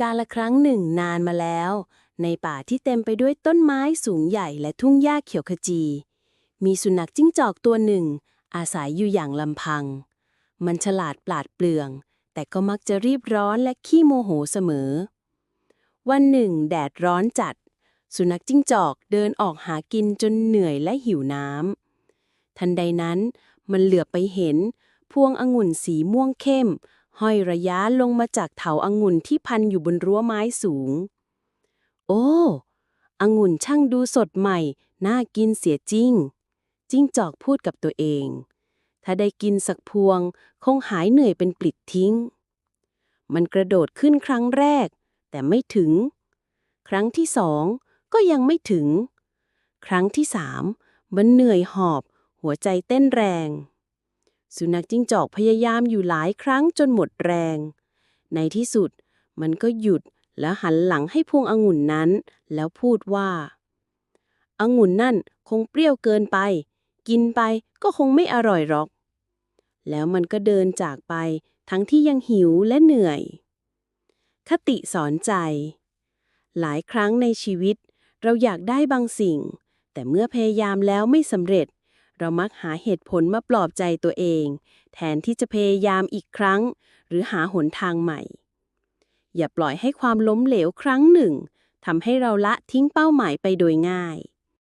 กาละครั้งหนึ่งนานมาแล้ว ในป่าที่เต็มไปด้วยต้นไม้สูงใหญ่และทุ่งหญ้าเขียวขจี มีสุนัขจิ้งจอกตัวหนึ่ง อาศัยอยู่อย่างลำพัง มันฉลาดปราดเปรื่อง แต่ก็มักจะรีบร้อนและขี้โมโหเสมอ วันหนึ่ง แดดร้อนจัด สุนัขจิ้งจอกเดินออกหากินจนเหนื่อยและหิวน้ำทันใดนั้นมันเหลือบไปเห็น พวงองุ่นสีม่วงเข้ม ห้อยระยะลงมาจากเถาองุ่นที่พันอยู่บนรั้วไม้สูง โอ้องุ่นช่างดูสดใหม่ น่ากินเสียจริง จิ้งจอกพูดกับตัวเอง ถ้าได้กินสักพวง คงหายเหนื่อยเป็นปลิดทิ้ง มันกระโดดขึ้นครั้งแรก แต่ไม่ถึง ครั้งที่สองก็ยังไม่ถึง ครั้งที่สามมันเหนื่อยหอบ หัวใจเต้นแรง สุนัขจิ้งจอกพยายามอยู่หลายครั้งจนหมดแรง ในที่สุดมันก็หยุดแล้วหันหลังให้พวงองุ่นนั้น แล้วพูดว่า องุ่นนั่นคงเปรี้ยวเกินไป กินไปก็คงไม่อร่อยหรอก แล้วมันก็เดินจากไปทั้งที่ยังหิวและเหนื่อย คติสอนใจ หลายครั้งในชีวิต เราอยากได้บางสิ่ง แต่เมื่อพยายามแล้วไม่สำเร็จ เรามักหาเหตุผลมาปลอบใจตัวเอง แทนที่จะพยายามอีกครั้ง หรือหาหนทางใหม่ อย่าปล่อยให้ความล้มเหลวครั้งหนึ่งทำให้เราละทิ้งเป้าหมายไปโดยง่าย